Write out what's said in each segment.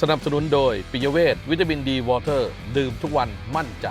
สนับสนุนโดยปิยเวทวิตามินดีวอเตอร์ ดื่มทุกวันมั่นใจ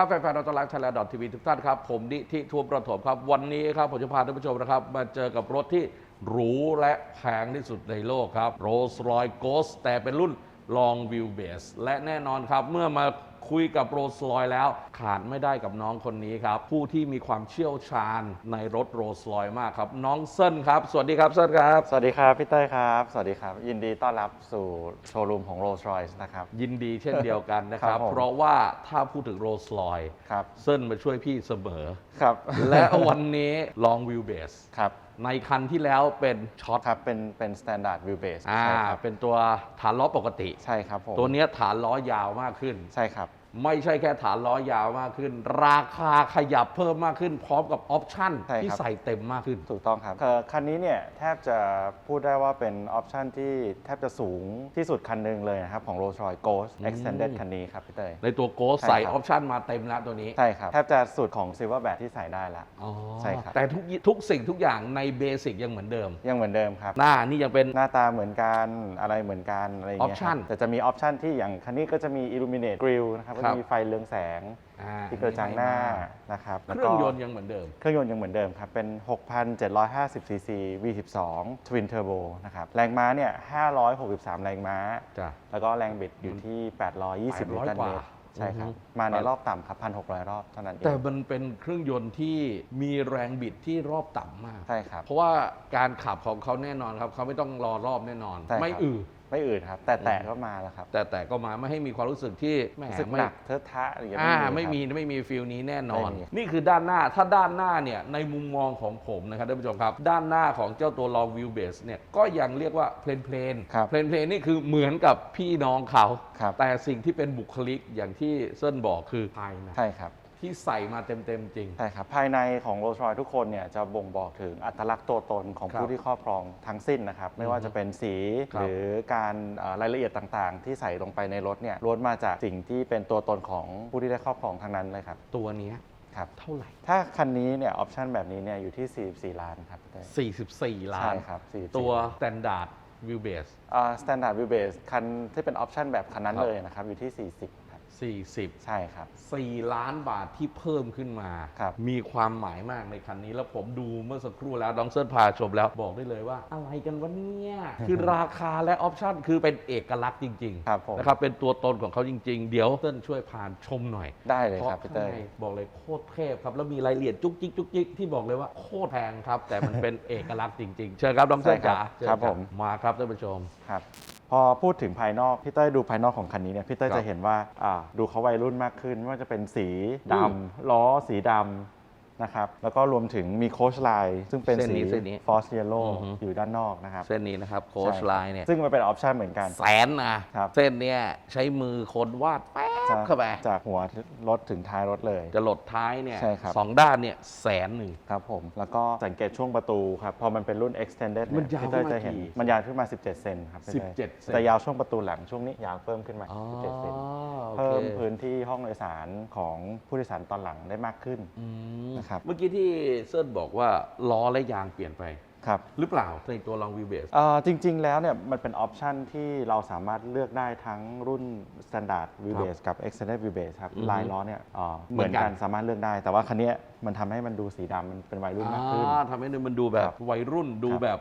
ครับแฟนๆเราตลักไทยแลนด์ทีวีทุกท่านครับ ผมนิธิทวมประถมครับ วันนี้ครับผมจะพาท่านผู้ชมนะครับ มาเจอกับรถที่หรูและแพงที่สุดในโลกครับ Rolls Royce Ghost แต่เป็นรุ่น Long Wheelbase และแน่นอนครับ เมื่อมา คุยกับ Rolls Royce แล้วขาดไม่ได้กับน้องคนนี้ครับ ผู้ที่มีความเชี่ยวชาญในรถ Rolls Royce มากครับ น้องเซินครับ สวัสดีครับเซินครับ สวัสดีครับพี่เต้ยครับ สวัสดีครับ ยินดีต้อนรับสู่โชว์รูมของ Rolls Royce นะครับ ยินดีเช่นเดียวกันนะครับ ครับผม เพราะว่าถ้าพูดถึง Rolls Royce ครับเซินมาช่วยพี่เสมอ ครับและวันนี้ Long Wheelbase ครับในคันที่แล้วเป็นช็อตครับเป็นเป็น standard wheelbase อ่าใช่ครับเป็นตัวฐานล้อปกติ ใช่ครับผมตัวเนี้ยฐานล้อยาวมากขึ้น ใช่ครับ ไม่ใช่แค่ฐานล้อยาวมากขึ้น ราคาขยับเพิ่มมากขึ้น พร้อมกับออปชั่นใช่ครับ ที่ใส่เต็มมากขึ้น ถูกต้องครับเอ่อคันนี้เนี่ยแทบจะพูดได้ว่าเป็นออปชันที่แทบจะสูงที่สุดคันหนึ่งเลยนะครับ ของ Rolls Royce Ghost Extended คันนี้ครับพี่เต้ย ในตัวโกสใช่ใส่ครัอบ อปชั่นมาเต็มแล้วตัวนี้ใช่ครับ แทบจะสุดของ Silverback ที่ใส่ได้ละ อ๋อใช่ครับ แต่ทุกทุกสิ่งทุกอย่างในเบสิกยังเหมือนเดิม ยังเหมือนเดิมครับ หน้านี่ยังเป็น หน้าตาเหมือนกันอะไรเหมือนกันอะไรอย่างเงี้ยค Option รับแต่จะมีออปชันที่อย่างคันนี้ก็จะมี Illuminate Grill นะครับก็ครัจะบมีไฟเรืองแสงอ่าที่เกิดจากหน้านะครับเคแล้วรื่ก็องยนต์ยังเหมือนเดิม เครื่องยนต์ยังเหมือนเดิมครับเป็น 6,750 cc V12 Twin Turbo นะครับแรงม้าเนี่ย563 แรงม้า จ้ะ แล้วก็แรงบิดอยู่ที่ 820 นิวตันกเมว่าตรใช่ครับ อือฮึ มาในรอบต่ำครับ 1,600 รอบเท่านั้นเอง แต่มันเป็นเครื่องยนต์ที่มีแรงบิดที่รอบต่ำมาก ใช่ครับเพราะว่าการขับของเขาแน่นอนครับเขาไม่ต้องรอรอบแน่นอน ใช่ครับ ไม่อือ ไม่อื่นครับ แต่แตะก็มาแล้วครับ แต่แต่ก็มาไม่ให้มีความรู้สึกที่แหมรู้สึกไม่หนักเทอะทะอะไรอย่างเงี้ยอ่าไม่ไม่มีมีครับไม่มีฟิลนี้แน่นอนไม่มีนี่คือด้านหน้าถ้าด้านหน้าเนี่ยในมุมมองของผมนะครับท่านผู้ชมครับ ด้านหน้าของเจ้าตัว Long View Base เนี่ยก็ยังเรียกว่าเพลนเพลนครับเพลนเพลนนี่คือเหมือนกับพี่น้องเขาครับแต่สิ่งที่เป็นบุคลิกอย่างที่เส้นบอกคือภายในใช่ครับ ที่ใส่มาเต็มเต็มๆจริง ใช่ครับ ภายในของโรลส์รอยทุกคนเนี่ยจะบ่งบอกถึงอัตลักษณ์ตัวตนของครับผู้ที่ครอบครองทั้งสิ้นนะครับ ไม่ว่าจะเป็นสีครับหรือการเอ่อรายละเอียดต่างๆ ที่ใส่ลงไปในรถเนี่ยล้วนมาจากสิ่งที่เป็นตัวตนของผู้ที่ได้ครอบครองทั้งนั้นเลยครับ ตัวเนี้ยครับเท่าไหร่ ถ้าคันนี้เนี่ยออปชันแบบนี้เนี่ยอยู่ที่ 44 ล้านครับพี่เต้ย44 ล้าใช่นครับ44ตัว Standard View Base อ่า standard wheelbase คันที่เป็นออปชันแบบคันนั้นครับเลยนะครับอยู่ที่ 40ครับ 40 ใช่ครับ 4 ล้านบาทที่เพิ่มขึ้นมา ครับ มีความหมายมากในคันนี้ แล้วผมดูเมื่อสักครู่แล้วดองเซิร์พาชมแล้วบอกได้เลยว่า อะไรกันวะเนี่ย คือราคาและออปชั่นคือเป็นเอกลักษณ์จริงครับผม นะครับเป็นตัวตนของเขาจริง ๆ เดี๋ยวเติ้ลช่วยพานชมหน่อยได้เลยเพราะครับพี่ข้างเต้ยในบอกเลยโคตรเทพครับ แล้วมีรายละเอียดจุกจิกจุกจิกที่บอกเลยว่าโคตรแพงครับ แต่มันเป็นเอกลักษณ์จริงๆ เชิญครับดองเซิร์ใช่ครัจ๋าบเชิญครับผม มาครับท่านผู้ชม ครับ พอพูดถึงภายนอกพี่เต้ยดูภายนอกของคันนี้เนี่ยพี่เต้ยครับจะเห็นว่าอ่าดูเขาวัยรุ่นมากขึ้นไม่ว่าจะเป็นสีดอืมำล้อสีดำ นะครับแล้วก็รวมถึงมีโคชไลน์ซึ่งเป็นเส้นสีนี้เส้นนี้ฟอสเยลโล่อือฮึ อยู่ด้านนอกนะครับเส้นนี้นะครับโค้ชใช่ไลน์เนี่ยซึ่งมันเป็นออปชันเหมือนกัน แสนนะครับ เส้นเนี้ยใช้มือคนวาดแป๊บจะเข้าไป จากหัวรถถึงท้ายรถเลย จะหลดท้ายเนี่ยใช่ครับ สองด้านเนี่ยแสนหนึ่ง ครับผม แล้วก็สังเกตช่วงประตูครับ พอมันเป็นรุ่น extended มันยาวพี่เต้ยขึ้นมาจะเห็นกี่มันยาวขึ้นมา 17 เซนครับพี่ต้ย17เซน แต่ยาวช่วงประตูหลังช่วงนี้ยาวเพิ่มขึ้นมา อ๋อ17 เซนโอคเพิ่มพื้นที่ห้องโดยสารของผู้โดยสารตอนหลังได้มากขึ้น อืมนะครับ เมื่อกี้ที่เซิร์ชบอกว่าล้อและยางเปลี่ยนไป ครับหรือเปล่าในตัวลองวิวเบส เอ่อจริง ๆ แล้วเนี่ยมันเป็นออปชันที่เราสามารถเลือกได้ทั้งรุ่น standard wheelbase กับ extended wheelbase ครับอือฮึลายล้อเนี่ยเอ่อเหเหมืมืออนนกักันนสามารถเลือกได้ แต่ว่าคันเนี้ยมันทำให้มันดูสีดำมันเป็นวัยรุ่นมากขึ้น อ่าทำให้มันดูแบบครับวัยรุ่นดูครับแบบ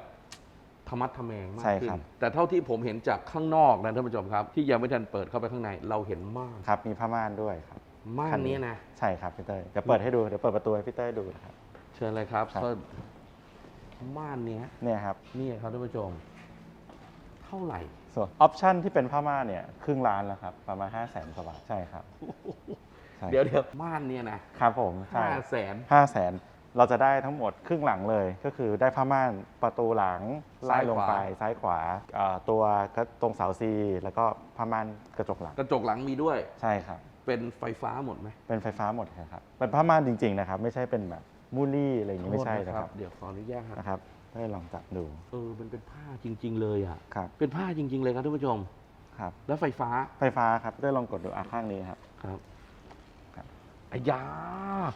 ธรรมัดทะแมงมากใช่ขึ้ครันบแต่เท่าที่ผมเห็นจากข้างนอกนะท่านผู้ชมครับ ที่ยังไม่ทันเปิดเข้าไปข้างในเราเห็นม่าน ครับมีผ้าม่านด้วยครับ ม่าคันนนี้นี้นะ ใช่ครับพี่เต้ยเดี๋ยวเปิดให้ดูเดี๋ยวเปิดประตูให้พี่เต้ยดูนะครับ เชิญเลยครับครับเซิร์ชม่านเนี้ยเนี่ยครับนี่ครับท่านผู้ชม เท่าไหร่ ส่วนออปชันที่เป็นผ้าม่านเนี่ยครึ่งล้านแล้วครับประมาณ5 0 0แสนกว่าบาทใช่ครับใช่เดี๋ยวเดี๋ยวม่านเนี่ยนะครับผมใช่ห้าแสนห้าแสนเราจะได้ทั้งหมดครึ่งหลังเลย ก็คือได้ผ้าม่านประตูหลังซ้ายไล่ลงขวาไปซ้ายขวาเอ่อตัวก็ตรงเสาซีแล้วก็ผ้าม่านกระจกหลังกระจกหลังมีด้วย ใช่ครับ เป็นไฟฟ้าหมดไหมเป็นไฟฟ้าหมดเลยครับ เป็นผ้าม่านจริงๆนะครับ ไม่ใช่เป็นแบบมูลลี่อะไรอย่างนี้ไม่ใช่โทษนะครับเดี๋ยวขออนุญาตนะครับให้ลองจับดูเออมันเป็นผ้าจริง ๆ เลยอะ ครับเป็นผ้าจริง ๆ เลยครับท่านผู้ชม ครับ แล้วไฟฟ้าไฟฟ้าครับได้ลองกดดูอะข้างนี้ครับ ครับครับ อายา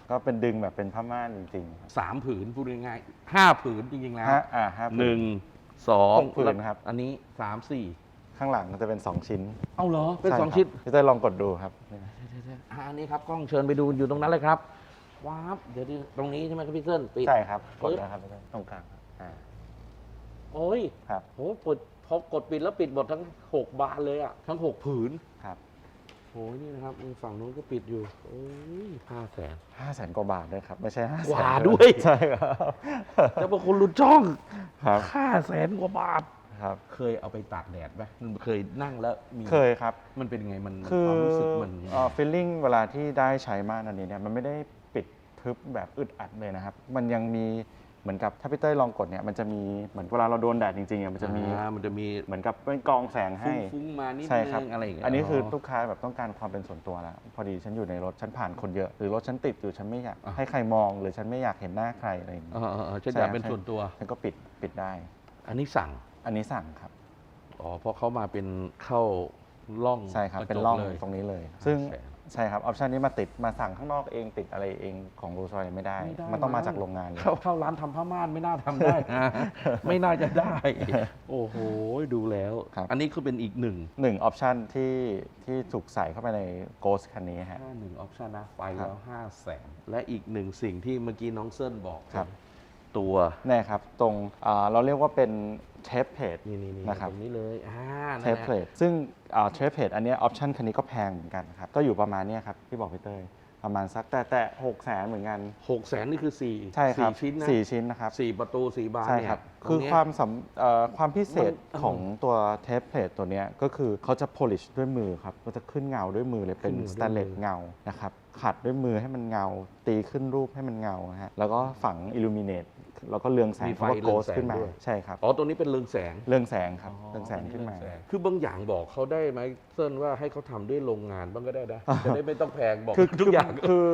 ก็เป็นดึงแบบเป็นผ้าม่านจริงๆครับสามผืนพูดง่ายๆห้าผืนจริงๆแล้วห้าอ่าห้าหนึ่งสองหกผืนครับ อันนี้สามสี่ข้างหลังจะเป็น 2 ชิ้นเอาเหรอเป็นใสองชิ้นครับพี่เต้ยลองกดดูครับ อ่าอันนี้ครับกล้องเชิญไปดูอยู่ตรงนั้นเลยครับว้าบเดี๋ยวดิตรงนี้ใช่ไหมครับพี่เติ้ลปิด ใช่ครับกดปึ๊บ นะครับพี่เต้ยตรงกลางครับอ่าโอ้ยครับโหปดพอกดปิดแล้วปิดหมดทั้งหกบานเลยอะทั้งหกผืนครับโอ้ยนี่นะครับฝั่งนู้นก็ปิดอยู่โอ้ยห้าแสน ห้าแสนกว่าบาทด้วยครับ ไม่ใช่ห้าแสนกว่าด้วย ใช่ครับแล้วบางคนรู้จ้องครับ ห้าแสนกว่าบาท ครับ เคยเอาไปตากแดดไหมเคยนั่งแล้วมีเคยครับ มันเป็นไงมันคือความรู้สึกมันฟีลลิ่งเวลาที่ได้ใช้ม่านอันนี้เนี่ยมันไม่ได้ปิดทึบแบบอึดอัดเลยนะครับ มันยังมีเหมือนกับถ้าพี่เต้ยลองกดเนี่ยมันจะมีเหมือนเวลาเราโดนแดดจริงๆอะมันจะมีอ่ามันจะมีเหมือนกับเป็นกรองแสงให้ ฟุ้งๆมานิดใช่ครับ นึงอะไรอย่างเงี้ยอันนี้คือลูกค้าแบบต้องการความเป็นส่วนตัวแล้ว พอดีฉันอยู่ในรถฉันผ่านคนเยอะ หรือรถฉันติดอยู่ฉันไม่อยากอะให้ใครมองหรือฉันไม่อยากเห็นหน้าใครอะไรอย่างเอเงี้ยอเออเออฉันใช่อยากครับเป็นส่วนตัว ฉันก็ปิดปิดได้ อันนี้สั่ง อันนี้สั่งครับ อ๋อเพราะเขามาเป็นเข้าร่องใช่ครับ กะจกเป็นร่องเลย ตรงนี้เลย ซึ่งแสนใช่ครับออปชันนี้มาติดมาสั่งข้างนอกเองติดอะไรเองของโรซอยไม่ได้มันต้องมาจากโรงงานเลย เข้าเข้าร้านทำผ้าม่านไม่น่าทำได้นะ ไม่น่าจะได้ โอ้โห ดูแล้ว ครับ อันนี้คือเป็นอีกหนึ่งหนึ่งออปชันที่ที่ถูกใส่เข้าไปใน Ghost คันนี้ฮะ ห้าหนึ่งออปชันนะ ไปครับแล้วห้าแสนและอีกหนึ่งสิ่งที่เมื่อกี้น้องเซินบอกครับ ตัวนี่ครับ ตรงอ่าเราเรียกว่าเป็น เทปเพจนี่นี่นี่นะครับ ตรงนี้เลยอ่าเทนั่นปนะเพลทซึ่งเทปเพลทอันเนี้ออปชันคันนี้ก็แพงเหมือนกันครับ ก็อยู่ประมาณเนี้ยครับที่บอกพี่เต้ยประมาณสักแต่แต่หกแสนเหมือนกันหกแสนนี่คือสี่ใช่ครับสี่ชิ้นนะสี่ชิ้นนะครับสี่ประตูสี่บานใช่เนี่ยครับตคืรองเนี้ยความสำเอ่อความพิเศษมันของตัวเทปเพลทตัวเนี้ยก็คือเขาจะ polish ด้วยมือครับก็จะขึ้นเงาด้วยมือเลยเป็นขึ้นเงาด้วยสแตนเลสมือเงานะครับ ขัดด้วยมือให้มันเงา ตีขึ้นรูปให้มันเงาฮะแล้วก็ฝัง illuminate แล้วก็เรืองแสงมีไฟเพราะว่าเรือง ghost แสงขึ้นมาด้วย ใช่ครับอ๋อตัวนี้เป็นเรืองแสง เรืองแสงครับเรืองแสงขึ้นมา คือบางอย่างบอกเขาได้ไหมเซินว่าให้เขาทำด้วยโรงงานบ้างก็ได้นะ จะได้ไม่ต้องแพงบอกคือทุกอย่าง คือคือ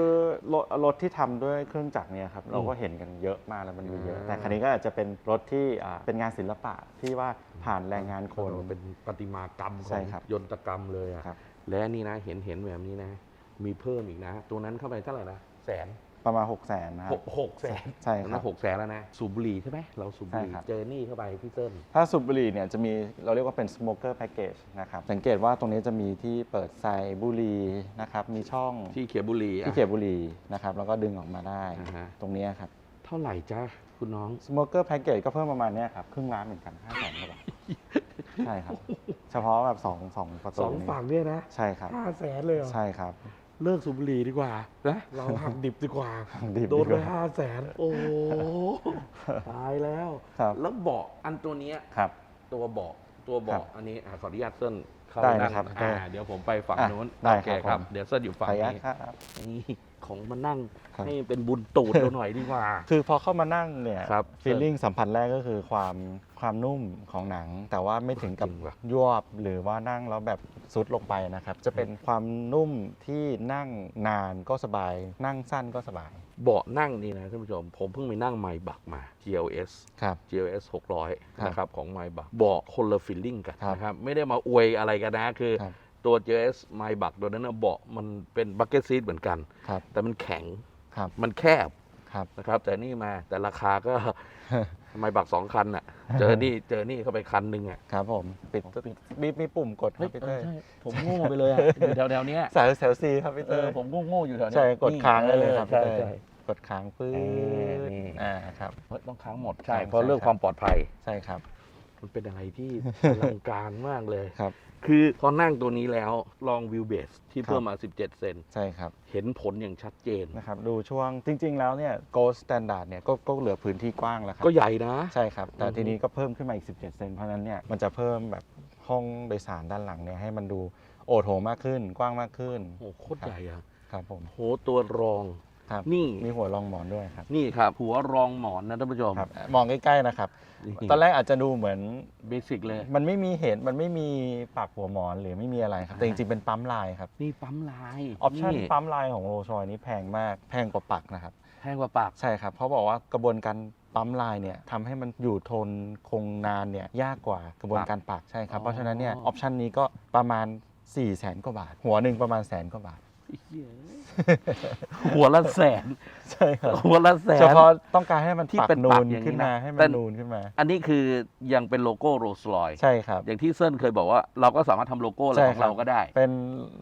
รถรถที่ทำด้วยเครื่องจักรเนี่ยครับเราก็เห็นกันเยอะมากแล้วมันมีเยอะ อ่า แต่คันนี้ก็อาจจะเป็นรถที่อ่าเป็นงานศิลปะที่ว่าผ่านแรงงานคนเป็นประติมากรรมขใช่องครับยนตกรรมเลยอะครับ และนี่นะเห็นเห็นแบบนี้นะ มีเพิ่มอีกนะ ตัวนั้นเข้าไปเท่าไหร่นะแสนประมาณ6 0 0 0 0นะคหรับกหกแสนใช่ครับนะหกแสนแล้วนะ สูบบุหรี่ใช่ไหมเราสูบบุหรี่ใช่ครับ เจอนี่เข้าไปพี่เติ้ล ถ้าสูบบุหรี่เนี่ยจะมีเราเรียกว่าเป็น smoker package นะครับ สังเกตว่าตรงนี้จะมีที่เปิดใส่บุหรี่นะครับ มีช่องที่เขียบุหรี่ที่อะเก็บบุหรี่นะครับ แล้วก็ดึงออกมาได้ อ่าฮะ ตรงเนี้ยครับ เท่าไหร่จ้าคุณน้อง smoker package ก็เพิ่มประมาณเนี้ยครับ ครึ่งล้านเหมือนกัน5 0 0 0 0 0กว่าบาทใช่ครับ เฉพาะแบบ2 2ประตูสองนี้ฝั่งเนี่ยนะใช่ครับ ห้าแสนเลยเหรอใช่ครับ เลิกสูบบุหรี่ดีกว่านะเราหักดิบดีกว่าดีโดนไปว่าห้าแสนโอ้โหตายแล้ว ครับ แล้วเบาะอันตัวเนี้ยครับ ตัวเบาะตัวครัเบาะบอันนี้อะขออนุญาตเส้น เข้าได้ไปนั่งนะครับอ่าได้เดี๋ยวผมไปฝั่งอะนู้นได้โอเคครับครับ ผม เดี๋ยวเส้นอยู่ขอฝั่งอนุญาตนี้ครับ นี่ของมานั่งครับ ให้เป็นบุญตูดเราหน่อยดีกว่า คือพอเข้ามานั่งเนี่ยครับฟีลลิ่งสัมผัสแรกก็คือความความนุ่มของหนัง แต่ว่าไม่ถึงกับจริงว่ะยวบหรือว่านั่งแล้วแบบซุดลงไปนะครับ จะเป็นความนุ่มที่นั่งนานก็สบาย นั่งสั้นก็สบาย เบาะนั่งนี่นะท่านผู้ชม ผมเพิ่งไปนั่งไมบักมา GLS ครับ GLS ครับ600 นะครับของไมบักเบาะคนละฟีลลิ่งกันครับนะครับ ไม่ได้มาอวยอะไรกันนะ คือครับตัว GLS ไมบักตัวนั้นนะเบาะมันเป็นบักเก็ตซีทเหมือนกันครับแต่มันแข็งครับมันแคบครับนะครับแต่นี่มาแต่ราคาก็ทำ ไมบักสองคันอะ เจอนี่เจอนี่เข้าไปคันหนึ่งอะ ครับผมปิดมีมีปุ่มกดครับพี่เต้ย ผมโง่ไปเลยอะอยู่แถวๆเนี้ยสายแถวซีครับพี่เอเต้อยผมโง่ๆอยู่แถวเนี้ยใช่กดค้างได้เลยครับใช่พี่เต้ยใช่ กดค้างปื๊เออดนี่ อ่าครับเฮ้ยต้องค้างหมดใช่ใช่เพราะเรื่องใช่ความปลอดภัย ใช่ครับ มันเป็นอะไรที่ อลังการมากเลยครับ คือพอนั่งตัวนี้แล้วลองวิวเบสที่ครับเพิ่มมา 17 เซนใช่ครับเห็นผลอย่างชัดเจน นะครับดูช่วงจริง ๆ แล้วเนี่ย Ghost Standard เนี่ยก็ก็เหลือพื้นที่กว้างแล้วครับก็ใหญ่นะ ใช่ครับ แต่อือฮึ ทีนี้ก็เพิ่มขึ้นมาอีก 17 เซนเพราะฉะนั้นเนี่ยมันจะเพิ่มแบบห้องโดยสารด้านหลังเนี่ยให้มันดูโอโถงมากขึ้นกว้างมากขึ้น โอ้โหโคตรใหญ่อะครับผม โหตัวรอง ครับนี่ มีหัวรองหมอนด้วยครับ นี่ครับ หัวรองหมอนนะท่านผู้ชมครับมองใกล้ๆนะครับนี่ตอนแรกอาจจะดูเหมือนเบสิกเลย มันไม่มีเห็นมันไม่มีปากหัวหมอนหรือไม่มีอะไรครับ แต่จอ่าริงๆเป็นปั๊มลายครับนี่ปั๊มลายออปชั่นนี่ปั๊มลายของโรลส์รอยนี่แพงมากแพงกว่าปักนะครับ แพงกว่าปากใช่ครับ เพราะบอกว่ากระบวนการปั๊มลายเนี่ยทำให้มันอยู่ทนคงนานเนี่ยยากกว่ากระบวนการปักใช่ครับอ๋อเพราะฉะนั้นเนี่ยออปชันนี้ก็ประมาณ4 0 0แสนกว่าบาท หัวหนึ่งประมาณแสนกว่าบาทเหี้ยหัวละแสน ใช่ครับหัวละแสน เฉพาะต้องการให้มันที่ปักเป็นนูปักนอย่างนี้ขึ้นมานะให้มัแต่ นนูนขึ้นมา อันนี้คือยังเป็นโลโก้โรลส์รอยใช่ครับ อย่างที่เซินเคยบอกว่าเราก็สามารถทำโลโก้อะไรใช่ของครับ เราก็ได้ เป็น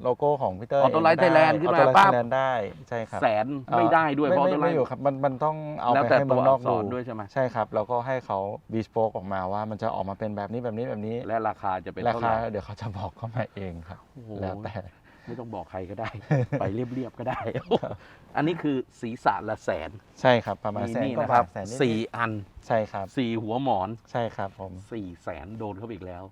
โลโก้ของพีเตอร์ Auto Light Thailand ขึ้นมาออโต้ไลปั๊บท์ไทยแลนด์ได้ใช่ครับแสนไม่ได้ด้วยไม่เพราะไม่ตัวไม่ไรอยู่ครับมันมันต้องเอาแล้วไปแต่ให้ตัเมืวองนอัอกกษดูรด้วยใช่ไหมใช่ครับ แล้วก็ให้เขาบีสโป๊กออกมาว่ามันจะออกมาเป็นแบบนี้แบบนี้แบบนี้และราคาจะเป็นราเท่าไหคาร่เดี๋ยวเขาจะบอกเข้ามาเองครับ โอ้โหแล้วแต่ ไม่ต้องบอกใครก็ได้ ไปเรียบๆก็ได้ อันนี้คือศีรษะละแสนใช่ครับ ประมาณมีแสนนี่กว่านะครับาบทแสนนิดๆสี่อันใช่ครับสี่หัวหมอนใช่ครับผม สี่แสนโดนเข้าไปอีกแล้ว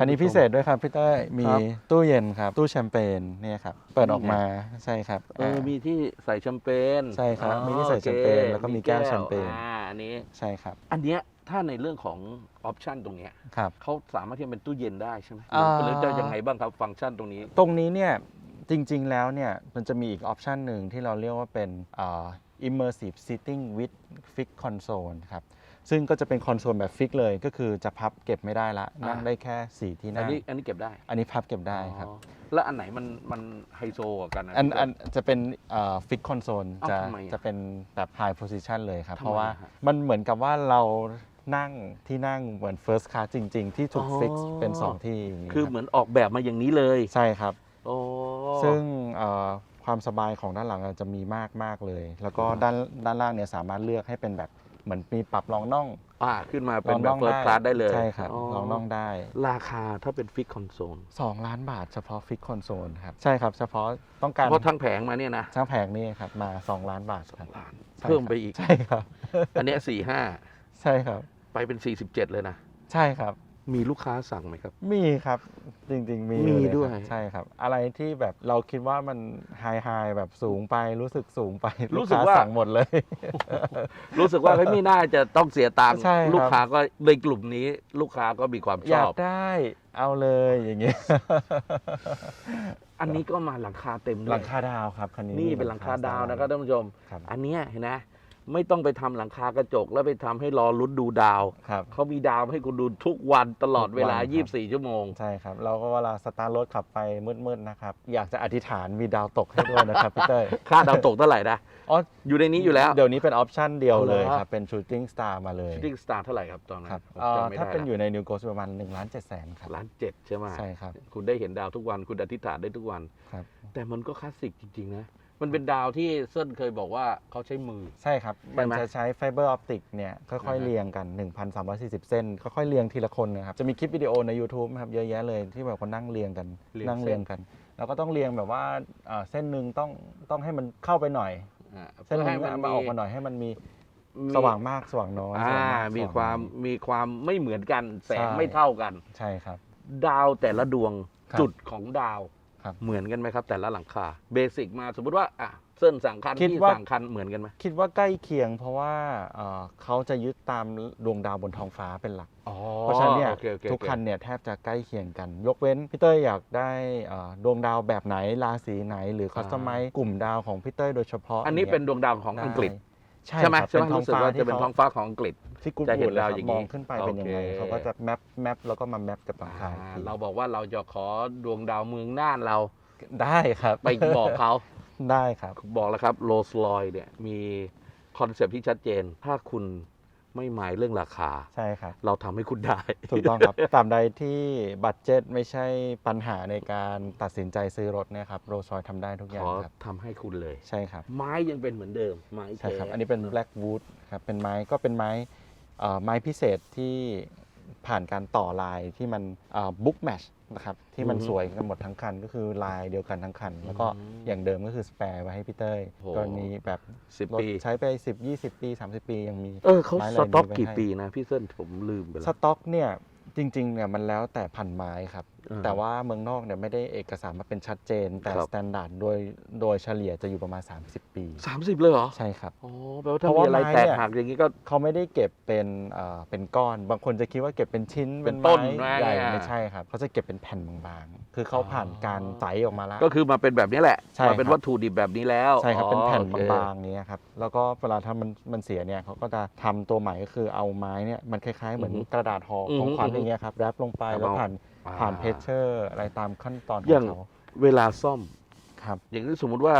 คันนี้พิเศษด้วยครับพี่เต้ยมีครับตู้เย็นครับ ตู้แชมเปญเนี่ยครับ เปิดออกมาใช่ครับเออมีที่ใส่แชมเปญใช่ครับอ๋อมีที่ใส่แชมเปญโอคแล้วก็มีแก้วแชมเปญอ่าอันนี้ใช่ครับ อันเนี้ยถ้าในเรื่องของออปชันตรงเนี้ยครับเขาสามารถที่จะเป็นตู้เย็นได้ใช่ไหมอ่าหรือจะยังไงบ้างครับฟังก์ชันตรงนี้ ตรงนี้เนี่ยจริง ๆ แล้วเนี่ยมันจะมีอีกออปชันหนึ่งที่เราเรียกว่าเป็นอ่า immersive sitting with fixed console ครับ ซึ่งก็จะเป็นคอนโซลแบบฟิกเลย ก็คือจะพับเก็บไม่ได้ละนั่งอ่าได้แค่ 4 ที่อันั่นงนี้อันนี้เก็บได้อันนี้พับเก็บได้ครับ อ๋อแล้วอันไหนมันมันไฮโซกว่ากันนะ อันพี่อันเติ้ลจะเป็นฟิกคอนโซลเอ้าจะทำไมอะจะเป็นแบบ high position เลยครับ ทำไมเพราะว่าฮะมันเหมือนกับว่าเรานั่งที่นั่งเหมือน first class จริง ๆ ที่ถูกอ๋อ ฟิกเป็น 2 ที่ย่างนี้คือรับเหมือนออกแบบมาอย่างนี้เลยใช่ครับ โอ้ซึ่งเอ่อความสบายของด้านหลังเราจะมีมากมากเลย แล้วก็ด้านด้านล่างเนี่ยสามารถเลือกให้เป็นแบบ เหมือนมีปรับรองน่องอ่าขึ้นมาเป็นรองแบน่บองเฟิร์สคลาสได้เลยใช่ครับรองน่องได้ ราคาถ้าเป็นฟิกคอนโซล2 ล้านบาทเฉพาะฟิกคอนโซลครับ ใช่ครับ เฉพาะต้องการเพราะทั้งแผงมาเนี่ยนะทั้งแผงนี่ครับมา 2 ล้านบาทครับล้านใช่เพิ่มครับไปอีก ใช่ครับ อันเนี้สี่ห้าใช่ครับ ไปเป็น 47 เลยนะ ใช่ครับ มีลูกค้าสั่งไหมครับ มีครับจริงๆ มีมีเลครับด้วย ใช่ครับ อะไรที่แบบเราคิดว่ามันไฮไฮแบบสูงไปรู้สึกสูงไปรู้สึกค้ว่าสั่งหมดเลย รู้สึกว่าเฮ้ยไม่น่าจะต้องเสียตังค์ใช่ครับ ลูกค้าก็ในกลุ่มนี้ ลูกค้าก็มีความอชยาอกบได้เอาเลยอย่างเงี้ยอันนี้ก็มาหลังคาเต็มเลหลัยงคาดาวครับคันนี้นี่เป็นหลังคาดาวนะครับท่านผู้ชม ครับอันเนี้ยเห็นไหม ไม่ต้องไปทำหลังคากระจก แล้วไปทำให้รอลุ้นดูดาว ครับ เขามีดาวให้คุณดูทุกวันตลอดเวลา ทุกวันครับ 24 ชั่วโมง ใช่ครับเราก็เวลาสตาร์ทรถขับไปมืดๆนะครับ อยากจะอธิษฐานมีดาวตกให้ด้วยนะครับพี่เต้ย ค่าดาวตกเท่าไหร่นะ อ๋ออยู่ในนี้อยู่แล้ว เดี๋ยวนี้เป็นออปชั่นเดียวเลยเอาเหรอ ครับ เป็นชูตติ้งสตาร์มาเลยชูติ้งสตาร์เท่าไหร่ครับตอนนั้นครับผมเอ่อจำไม่ถ้าได้เป็นอละยู่ในนิวโกสประมาณ1ล้าน7แสนครับ ล้านเจ็ดใช่ไหมใช่ครับ คุณได้เห็นดาวทุกวัน คุณอธิษฐานได้ทุกวัน ครับ แต่มันก็คลาสสิกจริง ๆ นะ มันเป็นดาวที่เส้นเคยบอกว่าเขาใช้มือ ใช่ครับ ใช่มันไหมจะใช้ไฟเบอร์ออปติกเนี่ย ค่อยอ่าๆฮะ เรียงกัน 1,340 เส้น ค่อย ๆ เรียงทีละคนนะครับ จะมีคลิปวิดีโอใน YouTube นะครับ เยอะแยะเลยที่แบบคนนั่งเรียงกันเรียงนั่งเส้นเรียงกัน แล้วก็ต้องเรียงแบบว่าเอ่อเส้นหนึ่งต้องต้องให้มันเข้าไปหน่อย อ่าเส้นหเพื่อนึ่ให้งมันมาออกมาหน่อยให้มันมีมีสว่างมากสว่างน้อยอ่าสว่างมากมีสว่างความน้อย มีความไม่เหมือนกันแสงใช่ ไม่เท่ากัน ใช่ครับ ดาวแต่ละดวงครับ จุดของดาว ครับเหมือนกันไหมครับ แต่ละหลังคาเบสิกมาสมมติว่าอะเส้นสั่งคันคิดที่ว่า สั่งคันเหมือนกันไหมคิดว่าใกล้เคียง เพราะว่าเอ่อเขาจะยึดตามดวงดาวบนท้องฟ้าเป็นหลัก อ๋อเพราะฉะนั้นเนี่ยโอคโอเทุกคันเนี่ยแทบจะใกล้เคียงกัน ยกเว้นพี่เต้ยอยากได้เอ่อดวงดาวแบบไหนราศีไหน หรือคัสตอมไมกลุ่มดาวของพี่เต้ยโดยเฉพาะอันนี้ยเป็นดวงดาวของอังกฤษใช่ ใช่ไหมครับใช่ไหมเป็นท้องรู้สึกฟ้าว่าที่จะเป็นเขาท้องฟ้าของอังกฤษ ที่กุ๊จะเห็นเลยดาวครับอย่างนี้มองขึ้นไปเป็นยังไงโอเค เขาก็จะแมปแมปแล้วก็มาแมปกับหลังคาอีกอ่าทีเราบอกว่าเราจะขอดวงดาวเมืองน่านเราได้ครับไปบอกเขา ได้ครับ บอกแล้วครับโรสลอยเนี่ยมีคอนเซปต์ที่ชัดเจน ถ้าคุณ ไม่หมายเรื่องราคา ใช่ครับ เราทำให้คุณได้ ถูกต้องครับ ตามใดที่บัตเจ็ตไม่ใช่ปัญหาในการตัดสินใจซื้อรถเนี่ยครับโรซอยทำได้ทุกอขย่างอครับ ทำให้คุณเลย ใช่ครับ ไม้ยังเป็นเหมือนเดิม ไม้ใช่ครับแท้อันนี้เป็น Blackwood ครับ เป็นไม้ก็เป็นไม้เอ่อไม้พิเศษที่ผ่านการต่อลายที่มันบุ๊กแมช นะครับที่มันสวยกันหมดทั้งคันก็คือลายเดียวกันทั้งคัน แล้วก็อย่างเดิมก็คือสแปร์ไว้ให้พี่เต้ยกรณีแบบสิบรถปี ใช้ไป 10 20 ปี 30 ปียังมี เออเขาไม้สลายต็อกนี้ไว้กี่ให้ ปีนะพี่เส้นผมลืมไปสแล้ว ต็อกเนี่ยจริงๆเนี่ยมันแล้วแต่พันไม้ครับอ่า แต่ว่าเมืองนอกเนี่ยไม่ได้เอกสารมาเป็นชัดเจน แต่ครับ สแตนดาร์ดโดยโดยเฉลี่ยจะอยู่ประมาณ 30 ปี สามสิบเลยเหรอใช่ครับ อ๋อแปลว่าถ้าเพราะมีว่าอะไรไม้แตกเนี่ย หักอย่างนี้ก็ เขาไม่ได้เก็บเป็นเอ่อเป็นก้อน บางคนจะคิดว่าเก็บเป็นชิ้นเป็นต้นไม้ไม้ใหญ่อะไม่ใช่ครับเขาจะเก็บเป็นแผ่นบางๆ คือเขาผ่านการใสออกมาแล้ว ก็คือมาเป็นแบบนี้แหละใช่มาเป็นครับ วัตถุดิบแบบนี้แล้วใช่ครับเป็นแผ่นอ๋อโอเคบางๆนี้ครับแล้วก็เวลาถ้ามันมันเสียเนี่ยเขาก็จะทำตัวใหม่ก็คือเอาไม้เนี่ยมันคล้ายๆเหมือนอือฮึกระดาษห่ออือฮึของขวัญอือฮึอย่างเงี้ยครับแรปลงไปครับแล้วผ่านอ่า ผ่านเพชเชอร์อะไรตามขั้นตอนขออย่างงเขาเวลาซ่อม ครับ อย่างนี้สมมุติว่า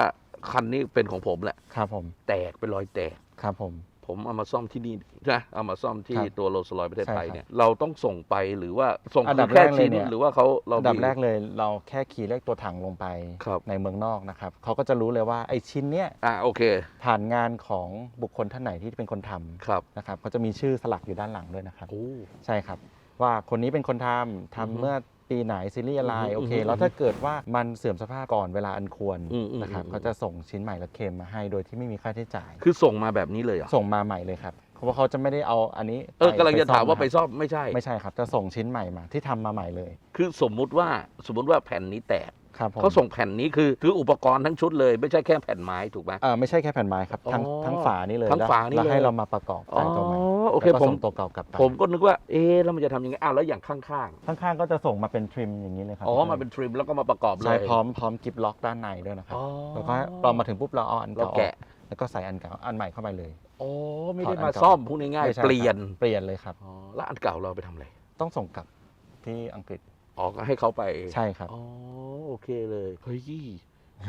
คันนี้เป็นของผมแหละ ครับผม แตกเป็นรอยแตก ครับผม ผมเอามาซ่อมที่นี่นะเอามาซ่อมที่ครับตัวโรลส์รอยประเทศไทยใช่ครับเนี่ยเราต้องส่งไปหรือว่าส่งอันดับคือแค่แรกเลยชิ้นเนี่ย หรือว่าเขาเราอันดับมี แรกเลยเราแค่คีย์เลขตัวถังลงไปครับ ในเมืองนอกนะครับเขาก็จะรู้เลยว่าไอ้ชิ้นเนี้ยอ่าโอเคผ่านงานของบุคคลท่านไหนที่เป็นคนทำครับนะครับเขาจะมีชื่อสลักอยู่ด้านหลังด้วยนะครับ โอ้ใช่ครับ ว่าคนนี้เป็นคนทำทำอือฮึเมื่อปีไหนซีรีส์อะไรอือฮึโอเค อือฮึแล้วถ้าเกิดว่ามันเสื่อมสภาพก่อนเวลาอันควรอืมอืมนะครับอืม เขาจะส่งชิ้นใหม่และเคลมมาให้โดยที่ไม่มีค่าใช้จ่าย คือส่งมาแบบนี้เลยเหรอส่งมาใหม่เลยครับเพราะว่าเขาจะไม่ได้เอาอันนี้เออกำลังจะถามว่าไปซ่อมซ่อมไม่ใช่นะครับไม่ใช่ครับ จะส่งชิ้นใหม่มาที่ทำมาใหม่เลยคือสมมุติว่าสมมุติว่าแผ่นนี้แตกครับผมเขาส่งแผ่นนี้คือคืออุปกรณ์ทั้งชุดเลยไม่ใช่แค่แผ่นไม้ถูกไหม เออไม่ใช่แค่แผ่นไม้ครับทั้งอ๋อทั้งฝานี่เลยทั้งแล้วฝานี่แล้วให้เลยเรามาประกอบอ๋อใส่ตัวใหม่ โอเคแล้วก็ผม ส่งตัวเก่ากลับไปผมก็นึกว่า เอ๊ะแล้วมันจะทำยังไงอ้าวแล้วอย่างข้างข้างๆก็จะส่งมาเป็นทริมอย่างนี้เลยครัๆอ๋อมาเป็นทริมแล้วก็มาประกอบเลยใช่พร้อมพร้อมกิฟล็อกด้านในด้วยนะครับ อ๋อ แล้วก็เรามาถึงปุ๊บเราเอาอันเราเก่าออแกะ กแล้วก็ใส่อันเก่าอันใหม่เข้าไปเลยอ๋อไม่ถอได้ดอันมาเก่าซ่อมพูดง่ายไม่ๆใช่เปลี่ยนครับเปลี่ยนเลยครับ อ๋อแล้วอันเก่าเราไปทำอะไรต้องส่งกลับที่อังกฤษอ๋อก็ให้เขาไปใช่ครับ อ๋อโอเคเลยเฮ้ย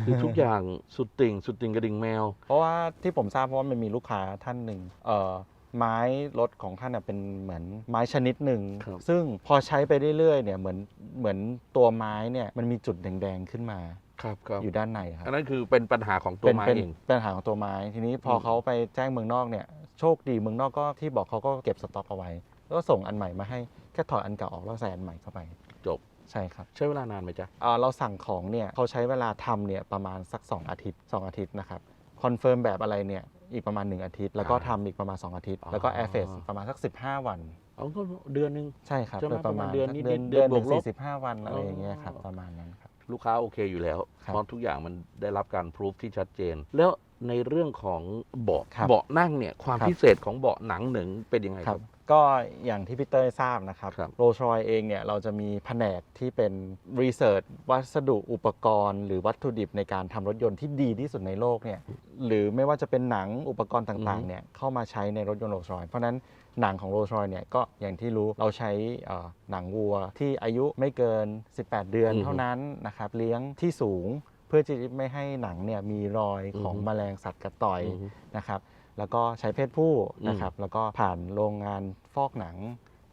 คือทุกอย่างสุดติ่งสุดติ่งกระดิ่งแมว เพราะว่าที่ผมทราบเพราะว่ามันมีลูกค้าท่านหนึ่งเอ่อ ไม้รถของท่านเน่ยเป็นเหมือนไม้ชนิดหนึ่ง ครับซึ่งพอใช้ไปเรื่อยๆเนี่ยเหมือนเหมือนตัวไม้เนี่ยมันมีจุดแดงๆขึ้นมาครับครับอยู่ด้านในครับ อันนั้นคือเป็นปัญหาของตัวเป็นไม้เป็นเอง เป็นปัญหาของตัวไม้ ทีนี้พออม เขาไปแจ้งเมืองนอกเนี่ยโชคดีเมืองนอกก็ที่บอกเขาก็เก็บสต็อกเอาไว้ แล้วก็ส่งอันใหม่มาให้แค่ถอดอันเก่าออกแล้วใส่อันใหม่เข้าไปจบ ใช่ครับใช้เวลานานไหมจ๊ะ เอ่อเราสั่งของเนี่ยเขาใช้เวลาทำเนี่ยประมาณสัก 2 อาทิตย์ 2 อาทิตย์นะครับคอนเฟิร์มแบบอะไรเนี่ย อีกประมาณ 1 อาทิตย์ แล้วก็อ่าทำอีกประมาณ 2 อาทิตย์อ๋อแล้วก็แอร์เฟสประมาณสัก 15 วัน เอาก็เดือนหนึง ใช่ครับใช่ไหมโดยประมาณประมาณเดือนสักนิดๆเดือนเดืเดืออนนบวกลบสี่สิบห้าวันอะไรอย่างเงี้ยครับอ๋อ ประมาณนั้นครับ ลูกค้าโอเคอยู่แล้ว ครับเพราะทุกอย่างมันได้รับการพิสูจที่ชัดเจน แล้วในเรื่องของเบาะครับเบาะนั่งเนี่ยความครับ พิเศษของเบาะหนังหนึ่งเป็นยังไงคครัรับบ ก็อย่างที่พี่เต้ยทราบนะครับครับ โรชอยเองเนี่ยเราจะมีแผนกที่เป็นรีเสิร์ชวัสดุอุปกรณ์ หรือวัตถุดิบในการทำรถยนต์ที่ดีที่สุดในโลกเนี่ยหรือไม่ว่าจะเป็นหนังอุปกรณ์ต่างๆเนี่ยเข้ามาใช้ในรถยนต์โรชอยเพราะฉะนั้นหนังของโรชอยเนี่ยก็อย่างที่รู้เราใช้เอ่อหนังวัวที่อายุไม่เกิน 18 เดือนอือฮึเท่านั้นนะครับเลี้ยงที่สูง เพื่อที่จะไม่ให้หนังเนี่ยมีรอยของอือฮึแมลงสัตว์กัดต่อยอือฮึนะครับ แล้วก็ใช้เพศผู้อืมนะครับแล้วก็ผ่านโรงงานฟอกหนัง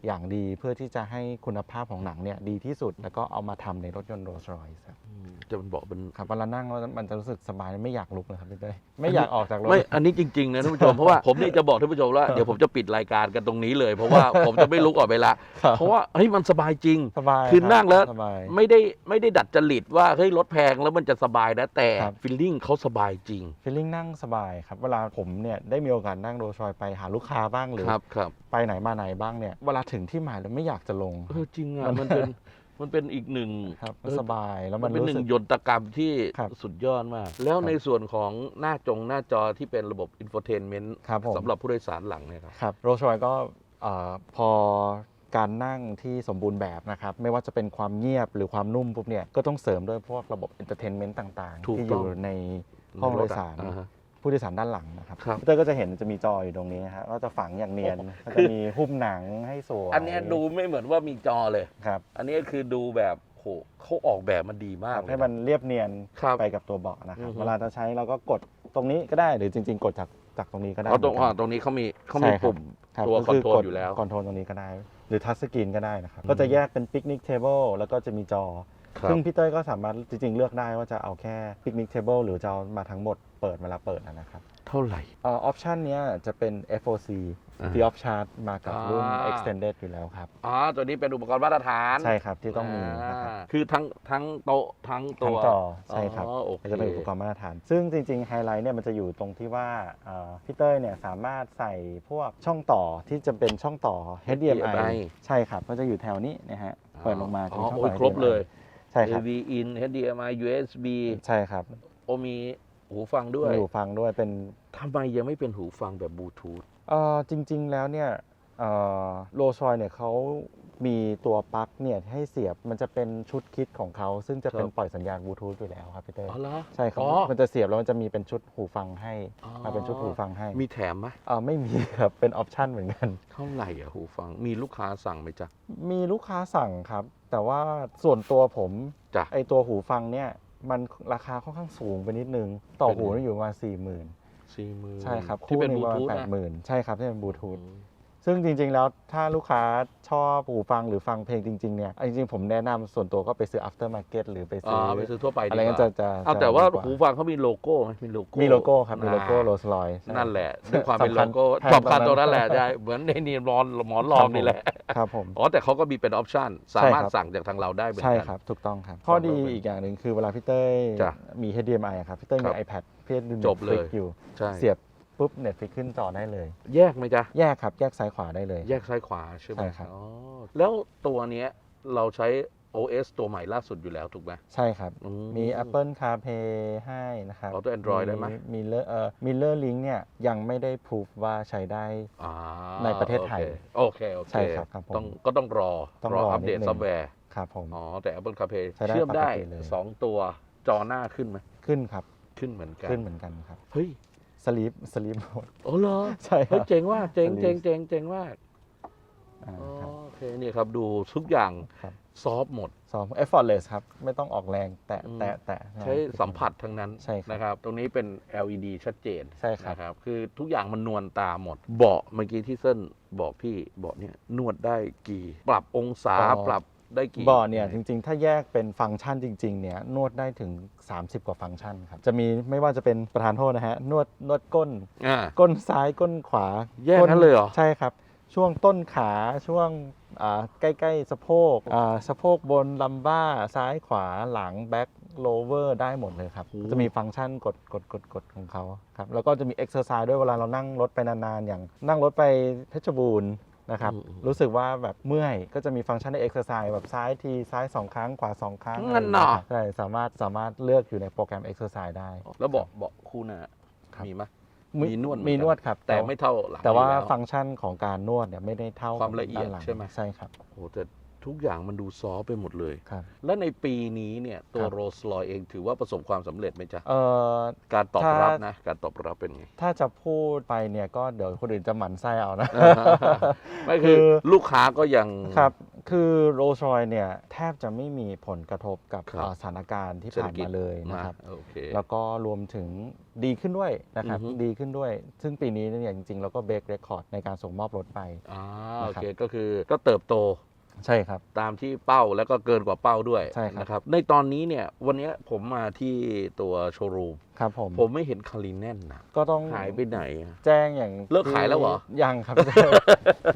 อย่างดีเพื่อที่จะให้คุณภาพของหนังเนี่ยดีที่สุด แล้วก็เอามาทำในรถยนต์โรลส์รอยส์ครับอืมจะเป็นเบาะเป็นครับเวลานั่งแล้วมันจะรู้สึกสบายไม่อยากลุกเลยครับพี่เต้ยไม่อยากออกจากรถ ไม่ อันนี้จริงๆนะท่านผู้ชม เพราะว่าผมนี่จะบอกท่านผู้ชมว่าเดี๋ยวผมจะปิดรายการกันตรงนี้เลย เพราะว่าผมจะไม่ลุกออกไปละครับเพราะว่าเฮ้ยมันสบายจริง สบายคือรับนั่งแล้วสบาย ไม่ได้ไม่ได้ดัดจริตว่าเฮ้ยรถแพงแล้วมันจะสบายนะแต่ครับฟีลลิ่งเขาสบายจริง ฟีลลิ่งนั่งสบายครับเวลาผมเนี่ยได้มีโอกาสนั่งโรลส์รอยส์ไปหาลูกค้าบ้างหรือ ครับครับ ไปไหนมาไหนบ้างเนี่ยเวลาถึงที่หมายแล้วไม่อยากจะลง เออจริงอะมันมันเป็นมันเป็นอีกหนึ่งครับเออสบายแล้วมัมันนเป็นหรู้นึ่สึงก ยนตกรรมที่ครับสุดยอดมาก แล้วครับในส่วนของหน้าจงหน้าจอที่เป็นระบบอินโฟเทนเมนต์ครับผม สำหรับผู้โดยสารหลังเนี่ยครับ ครับโรลส์รอยก็เอ่อพอการนั่งที่สมบูรณ์แบบนะครับ ไม่ว่าจะเป็นความเงียบหรือความนุ่มปุ๊บเนี่ย ก็ต้องเสริมด้วยพวกระบบเอนเตอร์เทนเมนต์ต่างถูๆกที่อต้องยู่ในห้องโดยสารอ่าฮะ ผู้โดยสารด้านหลังนะครับครับพี่เต้ยก็จะเห็นจะมีจออยู่ตรงนี้นะครับก็จะฝังอย่างเนียนก็คืจะอมีหุ้มหนังให้สวยอันเนี้ยดูไม่เหมือนว่ามีจอเลย ครับอันนี้คือดูแบบโหเขาออกแบบมันดีมากเลยให้มันเรียบเนียนครับไปกับตัวเบาะนะครับอือฮึ เวลาจะใช้เราก็กดตรงนี้ก็ได้หรือจริง ๆ กดจากจากตรงนี้ก็ได้เพราะตรงหมือนอ่ากัน ตรงนี้เขามีเขาใช่มีครับ ปุ่ม ครับตัวก็คื control กดอยู่แล้ว คอนโทรลตรงนี้ก็ได้ หรือทัชสกรีนก็ได้นะครับ ก็จะแยกเป็นปิกนิกเทเบิลแล้วก็จะมีจอ ครับ ซึ่งพี่เต้ยก็สามารถจริงๆ เลือกได้ว่าจะเอาแค่ปิกนิกเทเบิลหรือจะเอามาทั้งหมดเปิดเวลาเปิดนะครับเท่าไหร่ออปชันเนี้ยจะเป็น FOC อ่า ที่ออฟชาร์ e มากับรุ่น อ่า extended อยู่แล้วครับ อ๋อตัวนี้เป็นอุปกรณ์มาตรฐานใช่ครับที่ต้องมีนะครับอ่าคือทั้งทั้งโต๊ะทั้งตัทั้งวจอใช่ครับ อ๋อโอเคก็จะเป็นอุปกรณ์มาตรฐาน ซึ่งจริงๆ ไฮไลท์เนี่ยมันจะอยู่ตรงที่ว่าเอ่อพี่เต้ยเนี่ยสามารถใส่พวกช่องต่อที่จะเป็นช่องต่อ HDMI HDMI ใช่ครับ ก็จะอยู่แถวนี้นะฮะ เปิดลงมาจะอ๋อมีช่องโอ้ยต่อครบเลย ใช่ครับ AV in HDMI USB ใช่ครับโอมีหูฟังด้วยมีหูฟังด้วยเป็นทำไมยังไม่เป็นหูฟังแบบบลูทูธเออจริง ๆ แล้วเนี่ยโรซอยเนี่ยเขามีตัวปลั๊กเนี่ยให้เสียบมันจะเป็นชุดคิดของเขา ซึ่งจะเป็นปล่อยสัญญาณบลูทูธอยู่แล้วครับพี่เต้ยอ๋อเหรอใช่ครับอ๋อมันจะเสียบแล้วมันจะมีเป็นชุดหูฟังให้อ๋อมาเป็นชุดหูฟังให้ มีแถมไหมเออไม่มีครับเป็นออปชันเหมือนกันเท่าไหร่อะหูฟังมีลูกค้าสั่งไหมจ๊ะมีลูกค้าสั่งครับ แต่ว่าส่วนตัวผมจ้ะไอตัวหูฟังเนี่ย มันราคาค่อนข้างสูงไปนิดนึง ต่อเป็นหูไง นี่อยู่ประมาณสี่หมื่นสี่หมื่นใช่ครับที่เป็นบหลูงประมาณทูธแปดนะหมื่นใช่ครับที่เป็นบลูทูธอืม ซึ่งจริง ๆ แล้วถ้าลูกค้าชอบหูฟังหรือฟังเพลงจริง ๆ เนี่ยจริง ๆ ผมแนะนำส่วนตัวก็ไปซื้อ after market หรือไปอ๋ซื้ออไปซื้อทั่วไปดีอะไรกก็ว่าจะจะเอาจะแต่ว่าดีกหูฟังเขามีโลโก้ไหมมีโลโก้มีโลโก้ครับมีโลโก้อ่าโรสลอย นั่นแหละด้วยความเป็นโลสำคัญโก้แพงสำคัญตตรรงงนั้นั้นนแหละใช่เหมือนในนี่รอนหมอนรองนี่แหละครับผม อ๋อแต่เขาก็มีเป็นออปชันสามารถใช่ครับ สั่งจากทางเราได้เหมือนใช่กัน ครับ ถูกต้องครับ ข้อดีเป็นอีกอย่างหนึ่งคือเวลาพี่เต้ยจ้ะมี HDMI อะครับพี่เต้ยครัมี บ iPad พี่เต้ยดูจบเลย Netflix อยู่ ใช่ เสียบ ปุ๊บ Netflix ขึ้นจอได้เลย แยกไหมจ๊ะ แยกครับ แยกซ้ายขวาได้เลย แยกซ้ายขวาใช่ไหมใช่ครับ อ๋อแล้วตัวเนี้ยเราใช้ OS ตัวใหม่ล่าสุดอยู่แล้วถูกไหมใช่ครับ อื มี Apple CarPlay ให้นะครับเอาตัว Android ได้ไหม มีเลอร์เอ่อมิเลอร์ลิงเนี่ยยังไม่ได้พูฟว่าใช้ได้ อ่าในประเทศไทยโอเคโอเคใช่ครับครับผมต้องก็ต้องรอต้องรอรออัปเดตนิดนึง ซอฟต์แวร์ครับผม อ๋อแต่ Apple CarPlay ใช้ได้เชื่อมได้ปกติเลย2ตัวจอหน้าขึ้นไหมขึ้นครับ ขึ้นเหมือนกัน ขึ้นเหมือนกันครับ เฮ้ย สลีปสลีปโหมด โอ้เหรอใช่คเฮ้รัยบเจ๋งว่าเจ๋ง Sleep เจ๋งเจ๋งเจ๋งมากอ่าอ๋อครับโอเคนี่ครับดูทุกอย่างครับซอฟต์หมด สอง effortless ครับ ไม่ต้องออกแรงแตะอืม แตะแตะ ใช้สัมผัสทั้งนั้นใช่ครับนะครับ ตรงนี้เป็น LED ชัดเจนใช่ครับ นะครับ คือทุกอย่างมันนวลตาหมด เบาะเมื่อกี้ที่เส้นบอกพี่เบาะเนี่ยนวดได้กี่ ปรับองศาปรับ ได้กี่เบาะเนี่ยจริงๆ ถ้าแยกเป็นฟังก์ชันจริงๆเนี่ยนวดได้ถึง 30 กว่าฟังก์ชันครับจะมีไม่ว่าจะเป็นประธานโทษนะฮะนวดนวดก้น อ่า ก้นซ้ายก้นขวาแยกนั้นเลยเหรอ ใช่ครับ ช่วงต้นขาช่วงอ่าใกล้ๆสะโพกอ่าสะโพกบนลัมบ้าซ้ายขวาหลังแบ็คโลเวอร์ได้หมดเลยครับ โอ้ จะมีฟังก์ชันกดกดกดกดของเขาครับแล้วก็จะมีเอ็กซ์เซอร์ไซส์ด้วยเวลาเรานั่งรถไปนานๆ อย่างนั่งรถไปเพชรบูรณ์ นะครับอืมอืมรู้สึกว่าแบบเมื่อยก็จะมีฟังก์ชันในเอ็กซ์เซอร์ไซส์แบบซ้ายทีซ้ายสองครั้งขวาสองครั้งนั่นน่ะอไรอย่างเงี้ยครับใช่สามารถสามารถเลือกอยู่ในโปรแกรมเอ็กซ์เซอร์ไซส์ได้ แล้วเบาะเบาะคู่หน้าครับมีไหมมีนวดเหมือนกันมีนวดครับ แต่ไม่เท่าหลังแต่ว่าอยู่ล้ฟังก์ชันของการนวดเนี่ยไม่ได้เท่าความละเอียดด้านหงใช่ไหมใช่ครับโอ้แต่ ทุกอย่างมันดูซอฟต์ไปหมดเลย ครับ และในปีนี้เนี่ยตัวครับ โรสลอยเองถือว่าประสบความสำเร็จไหมจ๊ะ เอ่อ การตอบถ้ารับนะ การตอบรับเป็นไง ถ้าจะพูดไปเนี่ยก็เดี๋ยวคนอื่นจะหมั่นไส้เอานะ ไม่คือคือ ลูกค้าก็ยัง ครับ คือโรลส์รอยเนี่ยแทบจะไม่มีผลกระทบกับครับ เอ่อสถานการณ์ที่เศรษฐผ่านกิจมาเลยนะครับโอเค แล้วก็รวมถึงดีขึ้นด้วยนะครับ อือฮึ ดีขึ้นด้วย ซึ่งปีนี้เนี่ยจริงๆเราก็เบรกเรคคอร์ดในการส่งมอบรถไป อ่านะโอครับเคก็คือก็เติบโต ใช่ครับ ตามที่เป้าแล้วก็เกินกว่าเป้าด้วยใช่ครับ นะครับ ในตอนนี้เนี่ยวันนี้ผมมาที่ตัวโชว์รูมครับผมผมไม่เห็นคารินแน่นนะก็ต้องหายไปไหนอะ แจ้งอย่างเลิกขายแล้วเหรอที่ยังครับ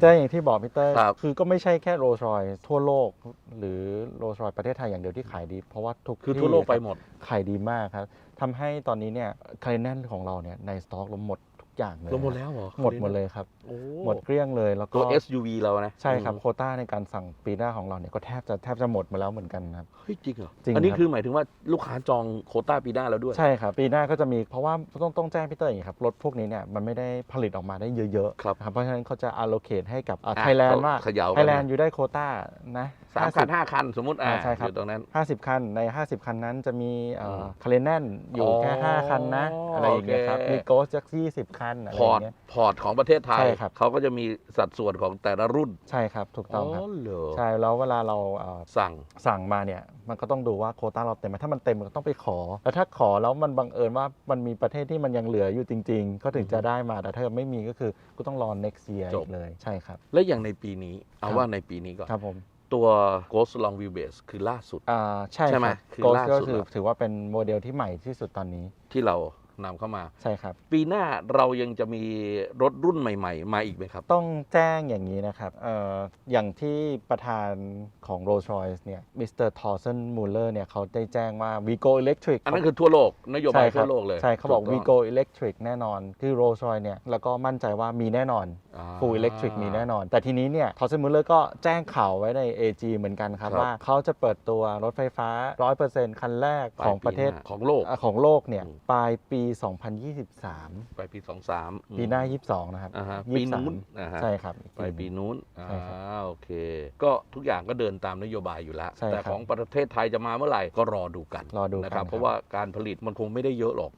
แจ้งอย่างที่บอกพี่เต้ยครับ คือก็ไม่ใช่แค่โรลส์รอยทั่วโลก หรือโรลส์รอยประเทศไทยอย่างเดียวที่ขายดี เพราะว่าทุกคือที่ทั่วโลกไปครับหมด ขายดีมากครับทำให้ตอนนี้เนี่ยคาริเนนของเราเนี่ยในสต็อกเราหมดทุก อย่างเลยลงหมดแล้วเหรอหมดหมดเลยครับ โอ้หมดเกลี้ยงเลยแล้วก็ตัว SUV เรานะใช่ครับอืมโควต้าในการสั่งปีหน้าของเราเนี่ยก็แทบจะแทบจะหมดมาแล้วเหมือนกันครับ เฮ้ยจริงเหรอจริงอันนี้ครับ คือหมายถึงว่าลูกค้าจองโควต้าปีหน้าแล้วด้วย ใช่ครับ ปีหน้าก็จะมีเพราะว่าต้องต้องแจ้งพี่เตอร์อย่างนี้ครับรถพวกนี้เนี่ยมันไม่ได้ผลิตออกมาได้เยอะครับๆนะครับเพราะฉะนั้นเขาจะ allocate ให้กับอะไทยแลนด์ว่าเขย่ากันไทยแลนด์อยู่ได้โควต้านะสามคันห้าคันสมมติอ่าอ่าใช่ครับ อยู่ตรงนั้น 50 คันใน 50 คันนั้นจะมีเอ่อมคาริเนนอยู่แค่ อ๋อ5 คันนะ อะไรอย่างเงี้ยครับ โอเค มีโกสจัก20 คันอะไรพออร์ตย่างเงี้ย พอร์ตของประเทศไทย ใช่ครับ เขาก็จะมีสัดส่วนของแต่ละรุ่นใช่ครับ ถูกต้องครับ เหรอใช่แล้วเวลาเราเอ่อสั่ง สั่งมาเนี่ยมันก็ต้องดูว่าโควต้าเราเต็มไหมถ้ามันเต็มมันก็ต้องไปขอ แล้วถ้าขอแล้วมันบังเอิญว่ามันมีประเทศที่มันยังเหลืออยู่จริง ๆ ก็ถึงจะได้มาแต่ถ้าไม่มีก็คือก็ต้องรอ next year จอีบกเลยใช่ครับ และอย่างในปีนี้ เอาครับ ว่าในปีนี้ก่อน ครับผมตัว Ghost Long Wheel Base คือล่าสุด อ่าใช่ใช่ไหมครับ คือโกสล่าก็สุดถือแล้ว ถือว่าเป็นโมเดลที่ใหม่ที่สุดตอนนี้ที่เรา นำเข้ามา ใช่ครับ ปีหน้าเรายังจะมีรถรุ่นใหม่ ๆ มาอีกไหมครับ ต้องแจ้งอย่างนี้นะครับเอ่ออย่างที่ประธานของ Rolls Royce เนี่ยมิสเตอร์ทอร์เซนมูลเลอร์เนี่ยเขาได้แจ้งว่า Vigo Electric อันนั้นคือทั่วโลก นโยบายใช่คทั่รับวโลกเลยใช่เขาบอก ถูต้ง Vigo Electric แน่นอนคือ Rolls Royce เนี่ยแล้วก็มั่นใจว่ามีแน่นอน อ่า Full Electric มีแน่นอน แต่ทีนี้เนี่ยทอร์เซนมูลเลอร์ก็แจ้งข่าวไว้ใน AG เหมือนกันครับ ครับ ว่าเขาจะเปิดตัวรถไฟฟ้า 100%คันแรกของประเทศปลายปีหน้าของโลก อะของโลกเนี่ย อืม ปลายปี2023 ปลายปีสองสามปีหน้า 22 นะครับอ่าฮะ23ปีนู้นอ่าฮะใช่ครับอีกปลายหนึ่งปีนู้นอ่าใช่ครับโอเค ก็ทุกอย่างก็เดินตามนโยบายอยู่แล้ว ใช่แต่ครับของประเทศไทยจะมาเมื่อไหร่ก็รอดูกันรอดูกันนะครับ ครับเพราะว่าการผลิตมันคงไม่ได้เยอะหรอก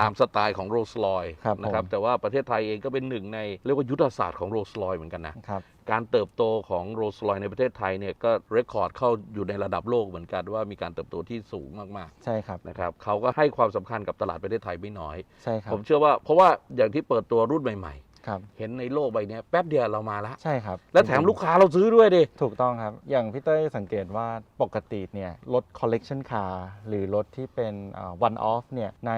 ตามสไตล์ของโรลส์รอยครับนะครับผม แต่ว่าประเทศไทยเองก็เป็นหนึ่งในเรียกว่ายุทธศาสตร์ของโรลส์รอยเหมือนกันนะ ครับ การเติบโตของโรลส์รอยในประเทศไทยเนี่ยก็เรคคอร์ดเข้าอยู่ในระดับโลกเหมือนกันว่ามีการเติบโตที่สูงมากใช่ครับๆนะครับเขาก็ให้ความสำคัญกับตลาดประเทศไทยไม่น้อยใช่ครับผมเชื่อว่าเพราะว่าอย่างที่เปิดตัวรุ่นใหม่ ครับๆเห็นในโลกใบเนี้ยแป๊บเดียวเรามาละใช่ครับและแถมลูกค้าเราซื้อด้วยดิ ถูกต้องครับ อย่างพี่เต้ยสังเกตว่าปกติเนี่ยรถ collection car หรือรถที่เป็นอ่า one off เนี่ยใน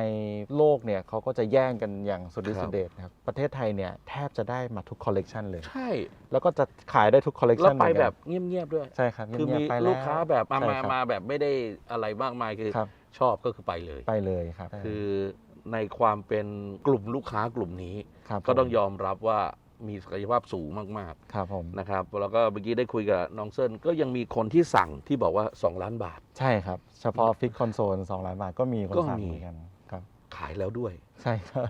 โลกเนี่ยเขาก็จะแย่งกันอย่างสุดฤทธิ์ครับสุดเดชนะครับ ประเทศไทยเนี่ยแทบจะได้มาทุก collection เลย ใช่ แล้วก็จะขายได้ทุกแล้ว collection ไปเหมือนแบกันบเงียบๆด้วย ใช่ครับคือเงียมีบๆไปแล้วลูกค้าแบบมาใช่มาครับมาแบบไม่ได้อะไรมากมายคือครับชอบก็คือไปเลยไปเลยครับ คือ ในความเป็นกลุ่มลูกค้ากลุ่มนี้ ครับก็ต้องผมยอมรับว่ามีศักยภาพสูงมากครับผมๆนะครับแล้วก็เมื่อกี้ได้คุยกับน้องเซินก็ยังมีคนที่สั่งที่บอกว่า 2 ล้านบาท ใช่ครับ เฉพาะฟิกคอนโซล2ล้านบาทก็มีคนก็สั่งมี เหมือนกันครับ ขายแล้วด้วย ใช่ครับ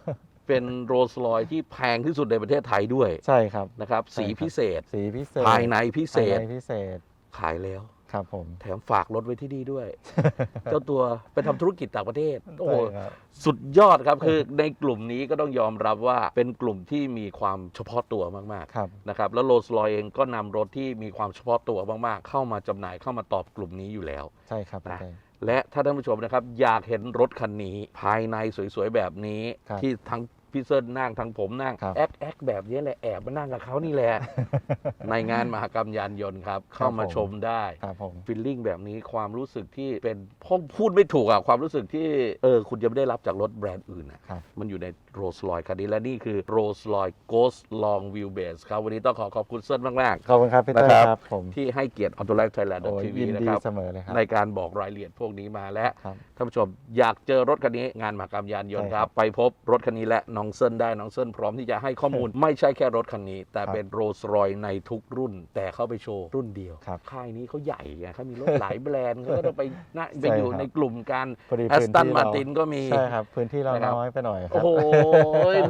เป็นโรลส์รอยที่แพงที่สุดในประเทศไทยด้วยใช่ครับ นะครับ ใช่สีครับ พิเศษ สีพิเศษภายในพิเศษภายในพิเศษขายแล้ว ครับผมแถมฝากรถไว้ที่นี่ด้วย เจ้าตัวไปทำธุรกิจต่างประเทศ โอ้โหใช่ครับสุดยอดครับคือในกลุ่มนี้ก็ต้องยอมรับว่าเป็นกลุ่มที่มีความเฉพาะตัวมากครับๆนะครับแล้วโรลส์รอยเองก็นำรถที่มีความเฉพาะตัวมากๆ เข้ามาจำหน่ายเข้ามาตอบกลุ่มนี้อยู่แล้ว ใช่ครับนะพี่เต้ยและถ้าท่านผู้ชมนะครับ อยากเห็นรถคันนี้ ภายในสวยๆแบบนี้ครับที่ทั้ง พี่เซิร์นนั่งทั้งผมนั่งครับ แอคแอคแบบนี้แหละแอบมานั่งกับเขานี่แหละ ในงานมหกรรมยานยนต์ครับ เข้ามาผมชมได้ครับผมฟีลลิ่งแบบนี้ความรู้สึกที่เป็นพ่อพูดไม่ถูกอะความรู้สึกที่เออคุณจะไม่ได้รับจากรถแบรนด์อื่นอะครับ มันอยู่ใน โรลส์รอยคันนี้และนี่คือ Rolls Royce Ghost Long Wheelbase ครับ วันนี้ต้องขอขอบคุณเซิร์นมากขอบคุณครับพี่เต้ยนะครับครับผมๆที่ให้เกียรติ Auto Life Thailand โอ้ย TV ยินนะดีครับ เสมอเลยครับ ในการบอกรายละเอียดพวกนี้มาและครับท่านผู้ชมอยากเจอรถคันนี้งานมหกรรมยานยนต์ใช่คครัรับบ ไปพบรถคันนี้และน้องเซินได้น้องเซินพร้อมที่จะให้ข้อมูล ไม่ใช่แค่รถคันนี้ แต่ครับเป็นโรลส์รอยในทุกรุ่น แต่เข้าไปโชว์รุ่นเดียวครับ ค่ายนี้เขาใหญ่ไงเขามีรถหลายแบรนด์เขาก็ต้องไปนะไปใช่อยู่ครับในกลุ่มกันพอดีแอสพื้นตันที่มาเราตินก็มี ใช่ครับ พื้นที่เรานะครับ น้อยไปหน่อยครัโอ้โห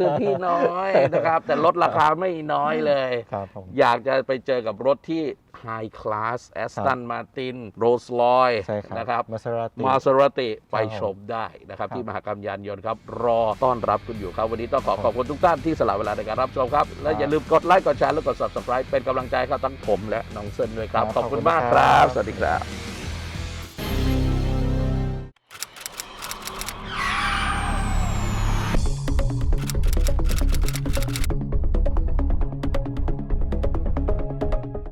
พื้นที่น้อยนะครับ แต่ลดราคาไม่น้อยเลย ครับผม อยากจะไปเจอกับรถที่ High Class Aston Martin Rolls Royce ใช่ครับนะครับมาสราติมาสราติไปครับชมได้นะครับครับ ที่มหกรรมยานยนต์ครับ รอต้อนรับคุณอยู่ครับ วันนี้ต้องขอขอบคุณทุกท่านที่สละเวลาในการรับชมครับ และอย่าลืมกดไลค์กดแชร์และกด subscribe เป็นกำลังใจให้กับทั้งผมและน้องเซินด้วยครับครับขอบคุณขอบคุณมากคครัรับบสวัสดีครับ